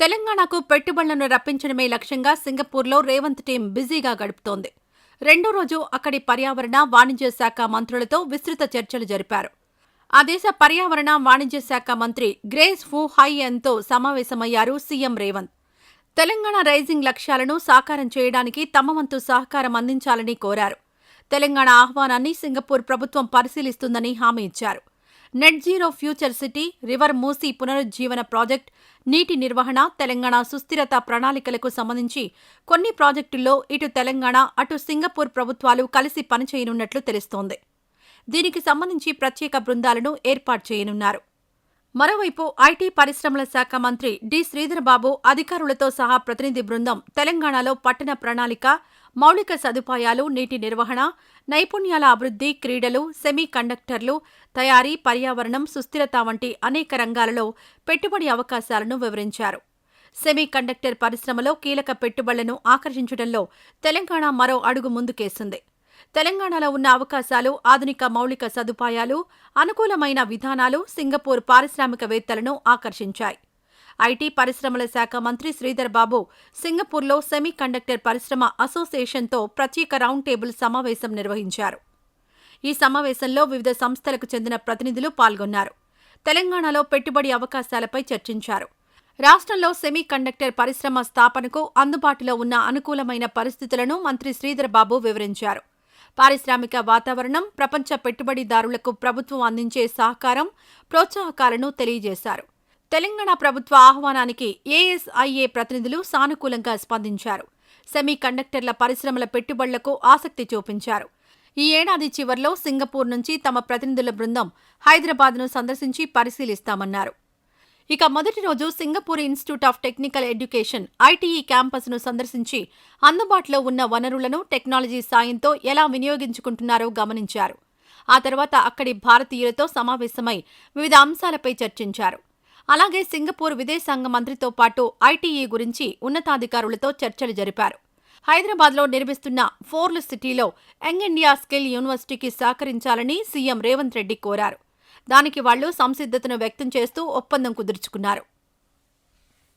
తెలంగాణకు పెట్టుబడులను రప్పించడమే లక్ష్యంగా సింగపూర్లో రేవంత్ టీం బిజీగా గడుపుతోంది. రెండో రోజు అక్కడి పర్యావరణ వాణిజ్య శాఖ మంత్రులతో విస్తృత చర్చలు జరిపారు. ఆ దేశ పర్యావరణ వాణిజ్య శాఖ మంత్రి గ్రేస్ ఫూ హైయన్తో సమావేశమయ్యారు సీఎం రేవంత్. తెలంగాణ రైజింగ్ లక్ష్యాలను సాకారం చేయడానికి తమ వంతు సహకారం అందించాలని కోరారు. తెలంగాణ ఆహ్వానాన్ని సింగపూర్ ప్రభుత్వం పరిశీలిస్తుందని హామీ ఇచ్చారు. Net zero future city river Musi పునరుజ్జీవన project నీటి నిర్వహణ తెలంగాణ సుస్థిరత ప్రణాళికలకు సంబంధించి కొన్ని ప్రాజెక్టుల్లో ఇటు తెలంగాణ అటు సింగపూర్ ప్రభుత్వాలు కలిసి పనిచేయనున్నట్లు తెలుస్తోంది. దీనికి సంబంధించి ప్రత్యేక బృందాలను ఏర్పాటు చేయనున్నారు. మరోవైపు ఐటీ పరిశ్రమల శాఖ మంత్రి డి. శ్రీధర్బాబు అధికారులతో సహా ప్రతినిధి బృందం తెలంగాణలో పట్టణ ప్రణాళిక మౌలిక సదుపాయాలు నీటి నిర్వహణ నైపుణ్యాల అభివృద్ధి క్రీడలు సెమీ కండక్టర్లు తయారీ పర్యావరణం సుస్థిరత వంటి అనేక రంగాలలో పెట్టుబడి అవకాశాలను వివరించారు. సెమీ కండక్టర్ పరిశ్రమలో కీలక పెట్టుబడులను ఆకర్షించడంలో తెలంగాణ మరో అడుగు ముందుకేసింది. తెలంగాణలో ఉన్న అవకాశాలు ఆధునిక మౌలిక సదుపాయాలు అనుకూలమైన విధానాలు సింగపూర్ పారిశ్రామికవేత్తలను ఆకర్షించాయి. ఐటీ పరిశ్రమల శాఖ మంత్రి శ్రీధర్ బాబు సింగపూర్లో సెమీ కండక్టర్ పరిశ్రమ అసోసియేషన్తో ప్రత్యేక రౌండ్ టేబుల్ సమావేశం నిర్వహించారు. ఈ సమావేశంలో వివిధ సంస్థలకు చెందిన ప్రతినిధులు పాల్గొన్నారు. తెలంగాణలో పెట్టుబడి అవకాశాలపై చర్చించారు. రాష్ట్రంలో సెమీ కండక్టర్ పరిశ్రమ స్థాపనకు అందుబాటులో ఉన్న అనుకూలమైన పరిస్థితులను మంత్రి శ్రీధర్ బాబు వివరించారు. పారిశ్రామిక వాతావరణం ప్రపంచ పెట్టుబడిదారులకు ప్రభుత్వం అందించే సహకారం ప్రోత్సాహకాలను తెలియజేశారు. తెలంగాణ ప్రభుత్వ ఆహ్వానానికి ఏఎస్ఐఏ ప్రతినిధులు సానుకూలంగా స్పందించారు. సెమీ కండక్టర్ల పరిశ్రమల పెట్టుబడులకు ఆసక్తి చూపించారు. ఈ ఏడాది చివర్లో సింగపూర్ నుంచి తమ ప్రతినిధుల బృందం హైదరాబాద్ను సందర్శించి పరిశీలిస్తామన్నారు. ఇక మొదటి రోజు Singapore institute of technical education ITE క్యాంపస్ను సందర్శించి అందుబాటులో ఉన్న వనరులను టెక్నాలజీ సాయంతో ఎలా వినియోగించుకుంటున్నారో గమనించారు. ఆ తర్వాత అక్కడి భారతీయులతో సమావేశమై వివిధ అంశాలపై చర్చించారు. అలాగే సింగపూర్ విదేశాంగ మంత్రితో పాటు ఐటీఈ గురించి ఉన్నతాధికారులతో చర్చలు జరిపారు. హైదరాబాద్లో నిర్మిస్తున్న ఫోర్ల్ సిటీలో యంగ్ ఇండియా స్కిల్ యూనివర్సిటీకి సహకరించాలని సీఎం రేవంత్ రెడ్డి కోరారు. దానికి వాళ్ళు సంసిద్ధతను వ్యక్తం చేస్తూ ఒప్పందం కుదుర్చుకున్నారు.